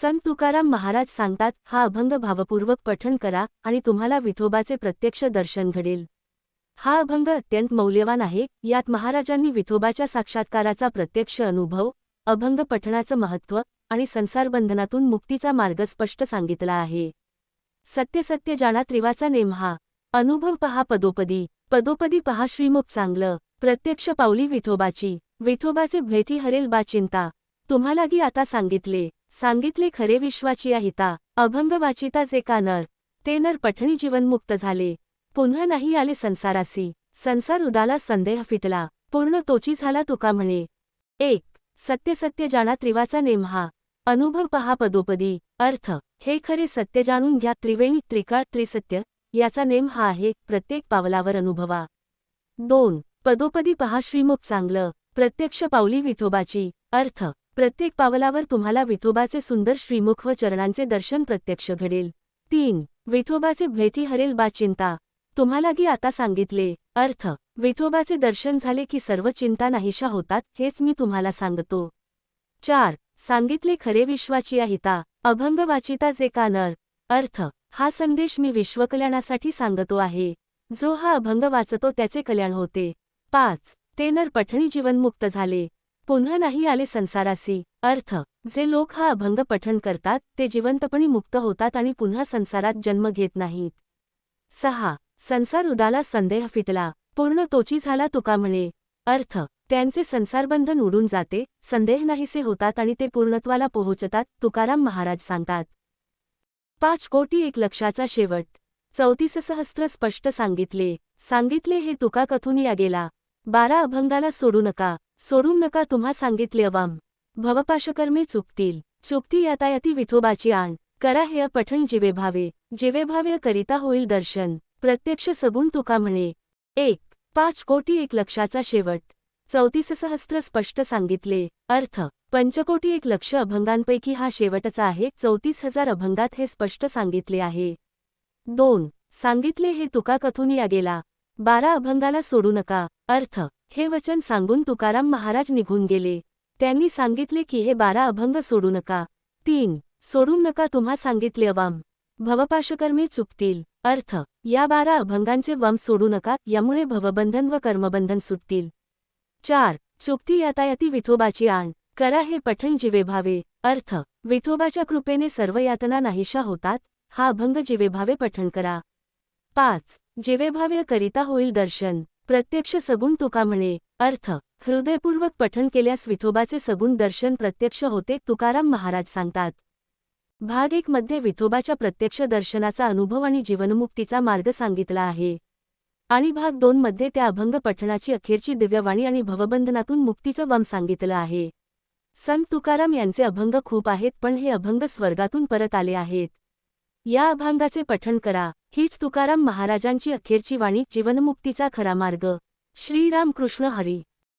संत तुकाराम महाराज सांगतात हा अभंग भावपूर्वक पठण करा आणि तुम्हाला विठोबाचे प्रत्यक्ष दर्शन घडेल. हा अभंग अत्यंत मौल्यवान आहे. यात महाराजांनी विठोबाच्या साक्षात्काराचा प्रत्यक्ष अनुभव अभंग पठणाचं महत्त्व आणि संसारबंधनातून मुक्तीचा मार्ग स्पष्ट सांगितला आहे. सत्य सत्य जाणा त्रिवाचा नेम हा. अनुभव पहा पदोपदी. पदोपदी पहा श्रीमुख चांगलं. प्रत्यक्ष पावली विठोबाची. विठोबाचे भेटी हरेल बा चिंता. तुम्हाला गी आता सांगितले. सांगितले खरे विश्वाची हिता अभंग वाचिता जे का नर ते नर पठणी जीवनमुक्त झाले. पुन्हा नाही आले संसारासी संसार उदाला संदेह फिटला पूर्ण तोची झाला तुका म्हणे. एक सत्य सत्य जाणा त्रिवाचा नेम हा अनुभव पहा पदोपदी अर्थ हे खरे सत्य जाणून घ्या त्रिवेणी त्रिकाळ त्रिसत्य याचा नेम हा आहे प्रत्येक पावलावर अनुभवा. दोन पदोपदी पहा श्रीमुख चांगलं प्रत्यक्ष पावली विठोबाची अर्थ प्रत्येक पावलावर तुम्हाला विठोबाचे सुंदर श्रीमुख व चरणांचे दर्शन प्रत्यक्ष घडेल. तीन विठोबाचे भेटी हरेल बा चिंता. तुम्हाला की आता सांगितले. अर्थ विठोबाचे दर्शन झाले की सर्व चिंता नाहीशा होतात हेच मी तुम्हाला सांगतो. चार सांगितले खरे विश्वाची हिता अभंग वाचिता जे का नर. अर्थ हा संदेश मी विश्वकल्याणासाठी सांगतो आहे. जो हा अभंग वाचतो त्याचे कल्याण होते. पाच ते नर पठणी जीवनमुक्त झाले. पुन्हा नाही आले संसारासी. अर्थ जे लोक हा अभंग पठण करतात ते जिवंतपणी मुक्त होतात आणि पुन्हा संसारात जन्म घेत नाहीत. सहा संसार उडाला संदेह फिटला. पूर्ण तोची झाला तुका म्हणे. अर्थ त्यांचे संसारबंधन उडून जाते संदेह नाहीसे होतात आणि ते पूर्णत्वाला पोहोचतात तुकाराम महाराज सांगतात. पाच कोटी एक लक्षाचा शेवट. चौतीस सहस्त्र स्पष्ट सांगितले. सांगितले हे तुका कथून या गेला. बारा अभंगाला सोडू नका. सोडून नका तुम्हा सांगितले अवाम. भवपाशकर्मे चुकतील. चुकती यातायाती विठोबाची आण. करा हे पठण जिवे भावे. जिवे भावे करिता होईल दर्शन. प्रत्यक्ष सगुण तुका म्हणे. एक. पाच कोटी एक लक्षाचा शेवट. चौतीस सहस्त्र स्पष्ट सांगितले. अर्थ. पंचकोटी एक लक्ष अभंगांपैकी हा शेवटचा आहे. चौतीस हजार अभंगात हे स्पष्ट सांगितले आहे. दोन. सांगितले हे तुका कथून या गेला. बारा अभंगाला सोडू नका. अर्थ हे वचन सांगून तुकाराम महाराज निघून गेले. त्यांनी सांगितले की हे बारा अभंग सोडू नका. तीन सोडून नका तुम्हा सांगितले अवाम. भवपाशकर्मे चुकतील. अर्थ या बारा अभंगांचे वम सोडू नका यामुळे भवबंधन व कर्मबंधन सुटतील. चार चुकती यातायाती विठोबाची आण. करा हे पठण जिवे भावे. अर्थ विठोबाच्या कृपेने सर्व यातना नाहीशा होतात. हा अभंग जिवेभावे पठण करा. पाच. जेवेभाव्य करिता होईल दर्शन. प्रत्यक्ष सगुण तुका म्हणे. अर्थ. हृदयपूर्वक पठण केल्यास विठोबाचे सगुण दर्शन प्रत्यक्ष होते तुकाराम महाराज सांगतात. भाग एक मध्ये विठोबाच्या प्रत्यक्ष दर्शनाचा अनुभव आणि जीवनमुक्तीचा मार्ग सांगितला आहे. आणि भाग दोन मध्ये त्या अभंग पठणाची अखेरची दिव्यवाणी आणि भवबंधनातून मुक्तीचं वम सांगितलं आहे. संत तुकाराम यांचे अभंग खूप आहेत पण हे अभंग स्वर्गातून परत आले आहेत. या अभंगाचे पठण करा. हीच तुकाराम महाराजांची अखेरची वाणी जीवनमुक्तीचा खरा मार्ग. श्रीरामकृष्ण हरी.